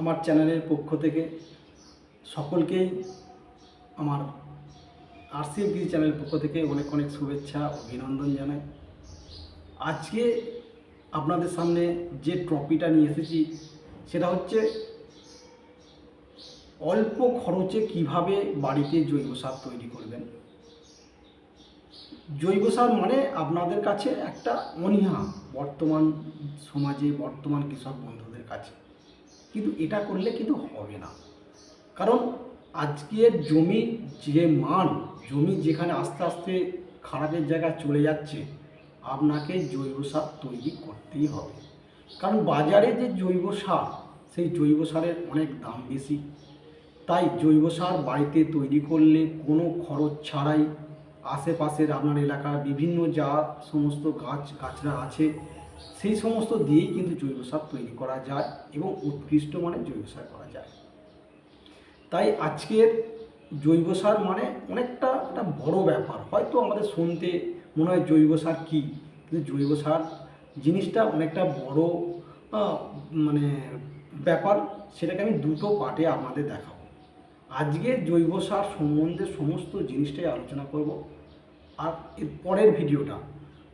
আমার চ্যানেলের পক্ষ থেকে সকলকেই আমার আরসিএফ চ্যানেলের পক্ষ থেকে অনেক অনেক শুভেচ্ছা অভিনন্দন জানাই। আজকে আপনাদের সামনে যে ট্রফিটা নিয়ে এসেছি, সেটা হচ্ছে অল্প খরচে কীভাবে বাড়িতে জৈব সার তৈরি করবেন। জৈব সার মানে আপনাদের কাছে একটা অনীহা বর্তমান সমাজে, বর্তমান কৃষক বন্ধুদের কাছে। কিন্তু এটা করলে কিন্তু হবে না। কারণ আজকের জমি যে মান, জমি যেখানে আস্তে আস্তে খারাপের জায়গায় চলে যাচ্ছে, আপনাকে জৈব সার তৈরি করতেই হবে। কারণ বাজারে যে জৈব সার, সেই জৈব সারের অনেক দাম বেশি। তাই জৈব সার বাড়িতে তৈরি করলে কোনো খরচ ছাড়াই আশেপাশের আপনার এলাকার বিভিন্ন যা সমস্ত গাছ গাছরা আছে, সেই সমস্ত দিয়েই কিন্তু জৈব সার তৈরি করা যায় এবং উৎকৃষ্ট মানে জৈব সার করা যায়। তাই আজকের জৈব সার মানে অনেকটা একটা বড় ব্যাপার। হয়তো আমাদের শুনতে মনে হয় জৈব সার কী? কিন্তু জৈব সার জিনিসটা অনেকটা বড় মানে ব্যাপার, সেটাকে আমি দুটো পার্টে আপনাদের দেখাবো। আজকে জৈব সার সম্বন্ধে সমস্ত জিনিসটাই আলোচনা করব। আর এর পরের ভিডিওটা,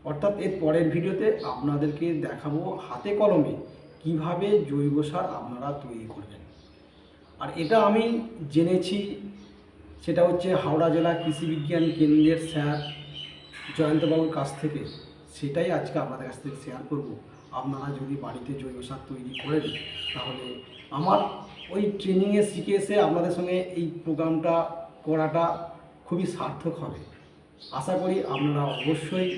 অর্থাৎ এর পরের ভিডিওতে আপনাদেরকে দেখাবো হাতে কলমে কীভাবে জৈব সার আপনারা তৈরি করবেন। আর এটা আমি জেনেছি, সেটা হচ্ছে হাওড়া জেলা কৃষি বিজ্ঞান কেন্দ্রের স্যার জয়ন্তবাবুর কাছ থেকে। সেটাই আজকে আপনাদের কাছ থেকে শেয়ার করব। আপনারা যদি বাড়িতে জৈব সার তৈরি করেন, তাহলে আমার ওই ট্রেনিংয়ে শিখে এসে আপনাদের সঙ্গে এই প্রোগ্রামটা করাটা খুবই সার্থক হবে। আশা করি আপনারা অবশ্যই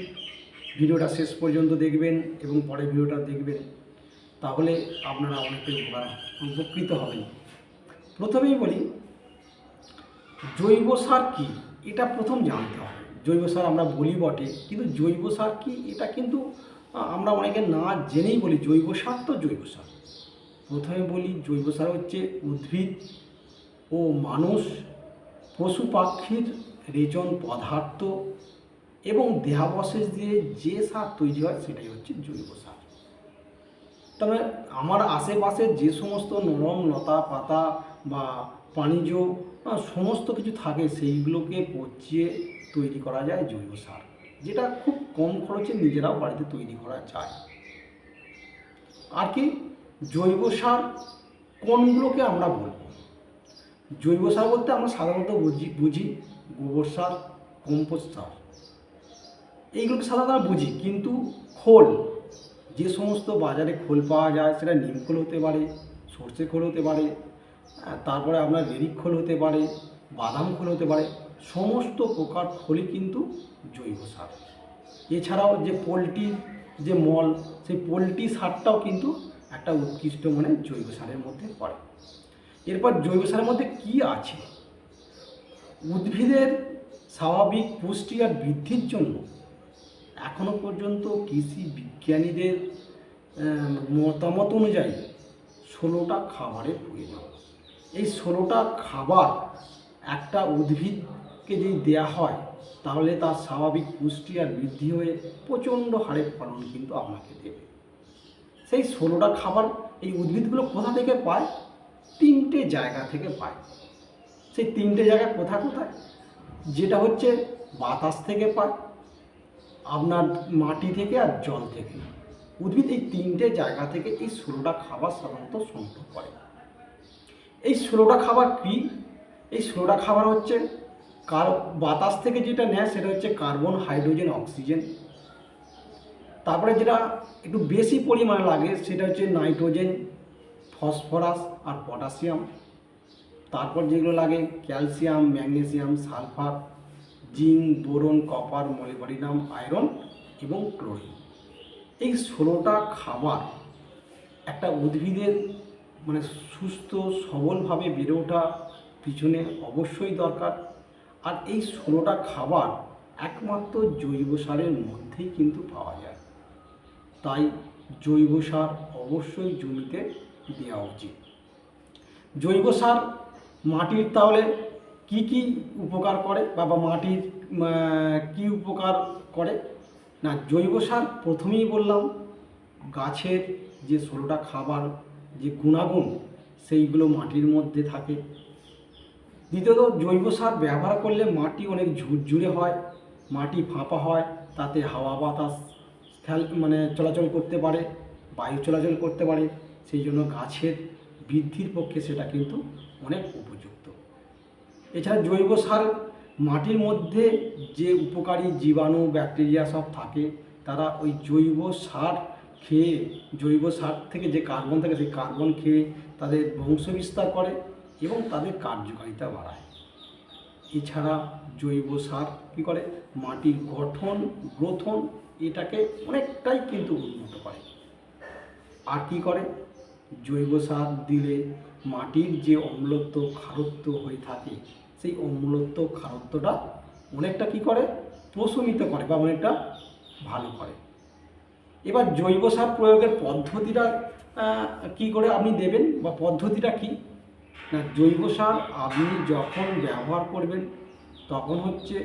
ভিডিওটা শেষ পর্যন্ত দেখবেন এবং পরের ভিডিওটা দেখবেন। তাহলে আপনারা অনেকটাই উপকার উপকৃত হবেন। প্রথমেই বলি, জৈব সার কি? এটা প্রথম জানতে হবে। জৈব সার আমরা বলি বটে, কিন্তু জৈব সার কি? এটা কিন্তু আমরা অনেকে না জেনেই বলি, জৈব সার তো জৈব সার। প্রথমে বলি জৈব সার হচ্ছে উদ্ভিদ ও মানুষ পশু পাখির রেজন পদার্থ এবং দেহাবশেষ দিয়ে যে সার তৈরি হয় সেটাই হচ্ছে জৈব সার। তবে আমার আশেপাশে যে সমস্ত নরম লতা পাতা বা আহ, সমস্ত কিছু থাকে সেইগুলোকে পচিয়ে তৈরি করা যায় জৈব সার যেটা খুব কম খরচে নিজেরাও বাড়িতে তৈরি করা যায়। আর কি? জৈব সার কোনগুলোকে আমরা বলব? জৈব সার বলতে আমরা সাধারণত বুঝি বুঝি গোবর সার, কম্পোস্ট সার। এইগুলোকে সাধারণত আমরা বুঝি, কিন্তু খোল, যে সমস্ত বাজারে খোল পাওয়া যায়, সেটা নিম খোল হতে পারে, সর্ষে খোল হতে পারে তারপরে আপনার রেরিক খোল হতে পারে, বাদাম খোল হতে পারে, সমস্ত প্রকার খোলই কিন্তু জৈব সার। এছাড়াও যে পোলট্রির যে মল, সেই পোলট্রি সারটাও কিন্তু একটা উৎকৃষ্ট মানে জৈব সারের মধ্যে পড়ে। এরপর জৈব সারের মধ্যে কি আছে? উদ্ভিদের স্বাভাবিক পুষ্টি আর বৃদ্ধির জন্য এখনও পর্যন্ত কৃষি বিজ্ঞানীদের মতামত অনুযায়ী ষোলোটা খাবারের প্রয়োজন। এই ষোলোটা খাবার একটা উদ্ভিদকে যদি দেয়া হয়, তাহলে তার স্বাভাবিক পুষ্টি আর বৃদ্ধি হয়ে প্রচণ্ড হারে ফলন কিন্তু আপনাকে দেবে। সেই ষোলোটা খাবার এই উদ্ভিদগুলো কোথা থেকে পায়? তিনটে জায়গা থেকে পায়। সেই তিনটে জায়গা কোথা কোথায়? যেটা হচ্ছে বাতাস থেকে পায়, আপনার মাটি থেকে আর জল থেকে। উদ্ভিদ এই তিনটে জায়গা থেকে এই ষোলোটা খাবার সাধারণত সংগ্রহ করে। এই ষোলোটা খাবার কি? এই ষোলোটা খাবার হচ্ছে কার, বাতাস থেকে যেটা নেয় সেটা হচ্ছে কার্বন, হাইড্রোজেন, অক্সিজেন। তারপরে যেটা একটু বেশি পরিমাণে লাগে সেটা হচ্ছে নাইট্রোজেন, ফসফরাস আর পটাশিয়াম। তারপর যেগুলো লাগে calcium, magnesium, sulphur, zinc, boron, copper, molybdenum, iron এবং ক্লোরিন। এই ষোলোটা খাবার একটা উদ্ভিদের মানে সুস্থ, সবলভাবে বেড়ে ওঠা পিছনে অবশ্যই দরকার। আর এই ষোলোটা খাবার একমাত্র জৈব সারের মধ্যেই কিন্তু পাওয়া যায়। তাই জৈব সার অবশ্যই জমিতে দেওয়া উচিত। জৈব সার মাটির তাহলে কি কি উপকার করে বা মাটির কি উপকার করে? না, জৈব সার প্রথমেই বললাম, গাছের যে ষোলোটা খাবার যে গুণাগুণ সেইগুলো মাটির মধ্যে থাকে। দ্বিতীয়ত, জৈব সার ব্যবহার করলে মাটি অনেক ঝুরঝুরে হয়, মাটি ফাঁপা হয়, তাতে হাওয়া বাতাস খেয়াল মানে চলাচল করতে পারে, বায়ু চলাচল করতে পারে, সেই জন্য গাছের বৃদ্ধির পক্ষে সেটা কিন্তু অনেক উপযুক্ত। এছাড়া জৈব সার, মাটির মধ্যে যে উপকারী জীবাণু, ব্যাকটেরিয়া সব থাকে, তারা ওই জৈব সার খেয়ে, জৈব সার থেকে যে কার্বন থাকে, সেই কার্বন খেয়ে তাদের বংশ বিস্তার করে এবং তাদের কার্যকারিতা বাড়ায়। এছাড়া জৈব সার কী করে? মাটির গঠন, গ্রথন এটাকে অনেকটাই কিন্তু উন্নত করে। আর কি করে? জৈব সার দিলে মাটির যে অম্লত্ব খারত্ব হয়ে থাকে, সেই অম্লত্ব খারত্বটা অনেকটা কি করে? প্রশমিত করে বা অনেকটা ভালো করে। এবার জৈব সার প্রয়োগের পদ্ধতিটা কি করে আপনি দেবেন বা পদ্ধতিটা কি? না, জৈব সার আপনি যখন ব্যবহার করবেন, তখন হচ্ছে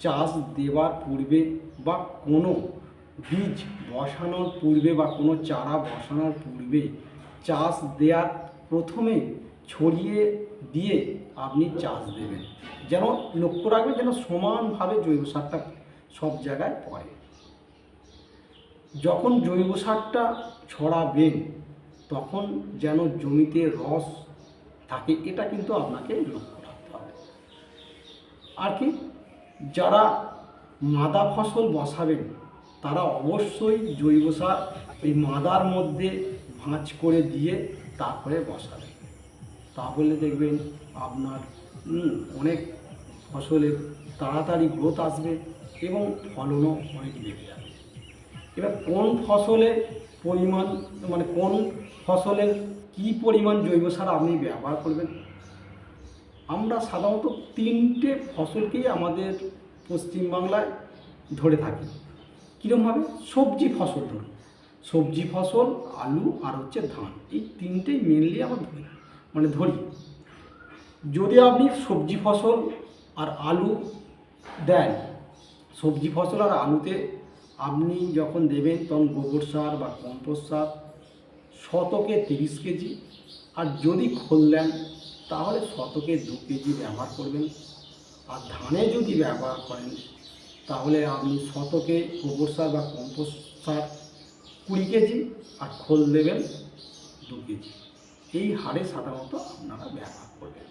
চাষ দেওয়ার পূর্বে বা কোনো বীজ বসানোর পূর্বে বা কোনো চারা বসানোর পূর্বে চাষ দেওয়ার প্রথমে ছড়িয়ে দিয়ে আপনি চাষ দেবেন। যেন লক্ষ্য রাখবেন যেন সমানভাবে জৈব সারটা সব জায়গায় পড়ে। যখন জৈব সারটা ছড়াবেন, তখন যেন জমিতে রস থাকে, এটা কিন্তু আপনাকে লক্ষ্য রাখতে হবে। আর কি? যারা মাদা ফসল বসাবেন, তারা অবশ্যই জৈব সার ওই মাদার মধ্যে ভাঁজ করে দিয়ে তারপরে বসাবেন। তাহলে দেখবেন আপনার অনেক ফসলের তাড়াতাড়ি গ্রোথ আসবে এবং ফলনও অনেক বেড়ে যাবে। এবার কোন ফসলে পরিমাণ মানে কোন ফসলের কি পরিমাণ জৈব সার আপনি ব্যবহার করবেন আমরা সাধারণত তিনটে ফসলকেই আমাদের পশ্চিমবাংলায় ধরে থাকি। কীরকমভাবে সবজি ফসল ধরুন। সবজি ফসল, আলু আর হচ্ছে ধান, এই তিনটেই মেনলি আমরা ধরি। মানে ধরি। যদি আপনি সবজি ফসল আর আলু দেন, সবজি ফসল আর আলুতে আপনি যখন দেবেন, তখন গোবর সার বা কম্পোস্ট সার, শতকে তিরিশ কেজি। আর যদি খোল দেন তাহলে শতকে দু কেজি ব্যবহার করবেন আর ধানে যদি ব্যবহার করেন, তাহলে আপনি শতকে গোবর সার বা কম্পোস্ট সার কুড়ি কেজি আর খোল দেবেন দু কেজি। এই হারে সাধারণত আপনারা ব্যবহার করবেন।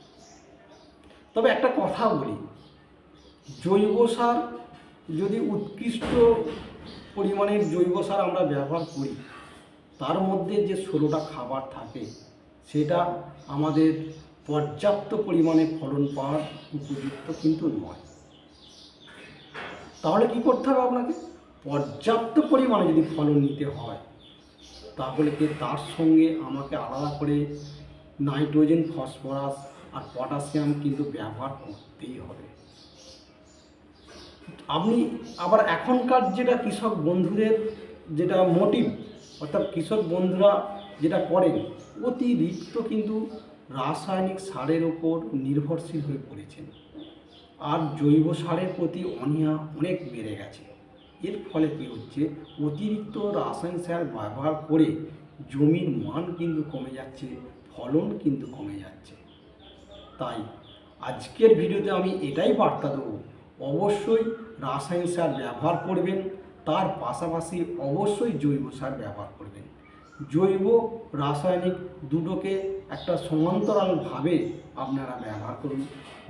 তবে একটা কথা বলি, জৈব সার যদি উৎকৃষ্ট পরিমাণের জৈব সার আমরা ব্যবহার করি, তার মধ্যে যে ষোলোটা খাবার থাকে, সেটা আমাদের পর্যাপ্ত পরিমাণে ফলন পাওয়ার উপযুক্ত কিন্তু নয়। তাহলে কি করতে হবে আপনাকে? পর্যাপ্ত পরিমাণে যদি ফলন নিতে হয়, তাহলে কি তার সঙ্গে আমাকে আলাদা করে নাইট্রোজেন, ফসফরাস আর পটাশিয়াম কিন্তু ব্যবহার করতেই হবে। আপনি আবার এখনকার যেটা কৃষক বন্ধুদের যেটা মোটিভ অর্থাৎ কৃষক বন্ধুরা যেটা করেন, অতিরিক্ত কিন্তু রাসায়নিক সারের ওপর নির্ভরশীল হয়ে পড়েছেন। আর জৈব সারের প্রতি অনীহা অনেক বেড়ে গেছে। এর ফলে কী হচ্ছে? অতিরিক্ত রাসায়নিক সার ব্যবহার করে জমির মান কিন্তু কমে যাচ্ছে, ফলন কিন্তু কমে যাচ্ছে। তাই আজকের ভিডিওতে আমি এটাই বার্তা দেবো, অবশ্যই রাসায়নিক সার ব্যবহার করবেন, তার পাশাপাশি অবশ্যই জৈব সার ব্যবহার করবেন। জৈব রাসায়নিক দুটোকে একটা সমান্তরালভাবে আপনারা ব্যবহার করুন।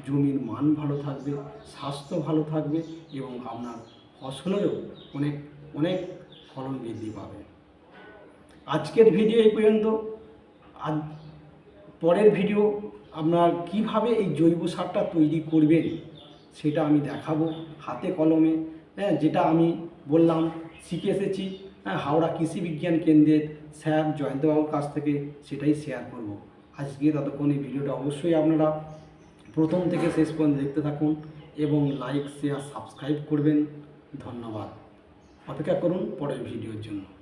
জমির মান ভালো থাকবে, স্বাস্থ্য ভালো থাকবে এবং আপনার ফসলেরও অনেক অনেক ফলন বৃদ্ধি পাবে। আজকের ভিডিও এই পর্যন্ত। আজ পরের ভিডিও আপনার কীভাবে এই জৈব সারটা তৈরি করবেন সেটা আমি দেখাবো হাতে কলমে। হ্যাঁ যেটা আমি বললাম, শিখে এসেছি। হাওড়া কৃষি বিজ্ঞান কেন্দ্রের স্যার জয়ন্তবাবুর কাছ থেকে সেটাই শেয়ার করব। আজকে ততক্ষণ এই ভিডিওটা অবশ্যই আপনারা প্রথম থেকে শেষ পর্যন্ত দেখতে থাকুন এবং লাইক শেয়ার সাবস্ক্রাইব করবেন। ধন্যবাদ। অপেক্ষা করুন পরের ভিডিওর জন্য।